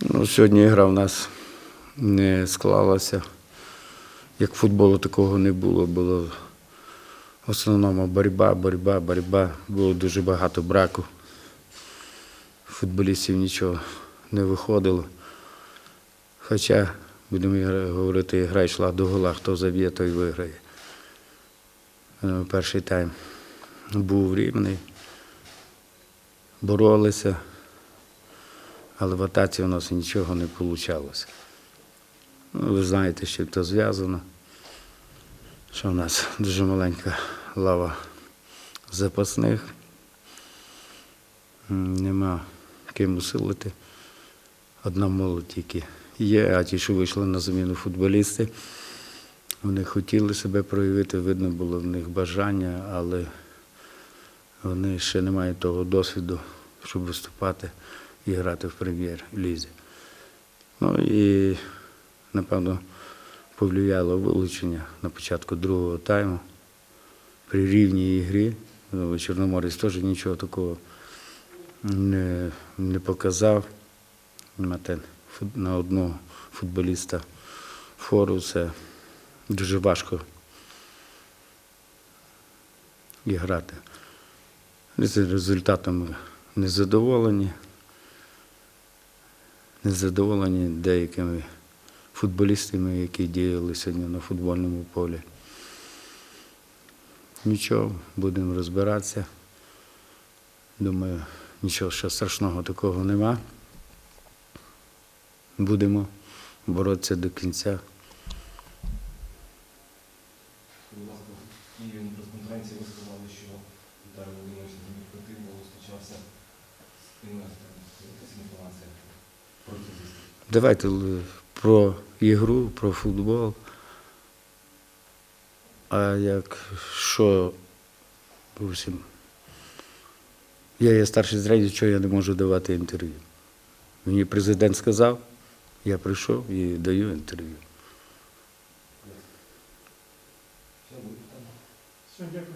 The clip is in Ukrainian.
Ну, сьогодні гра в нас не склалася. Як футболу такого не було. Було в основному боротьба, боротьба, боротьба. Було дуже багато браку. Футболістів нічого не виходило. Хоча, будемо говорити, гра йшла до гола, хто заб'є, той виграє. Е, Перший тайм був рівний, боролися, але в атаці у нас нічого не вийшло. Ну, ви знаєте, що це зв'язано, що в нас дуже маленька лава запасних. Нема ким усилити. Одна молодь тільки є, а ті, що вийшли на заміну футболісти, вони хотіли себе проявити, видно було в них бажання, але вони ще не мають того досвіду, щоб виступати і грати в прем'єр-лізі. Ну і, напевно, повлияло вилучення на початку другого тайму. При рівній ігрі ну, Чорноморець теж нічого такого не, не показав. На одного футболіста фору це дуже важко і грати. З результатом незадоволені. Незадоволені деякими футболістами, які діяли сьогодні на футбольному полі. Нічого, будемо розбиратися. Думаю, нічого ще страшного такого нема. Будемо боротися до кінця. Києві на прес-конференції ви сказали, що Віталій Володимирович Дмитро бо зустрічався. Давайте про ігру, про футбол. А як що, общем, я є старший зрядів, що я не можу давати інтерв'ю. Мені президент сказав, я прийшов і даю інтерв'ю. Все, дякую.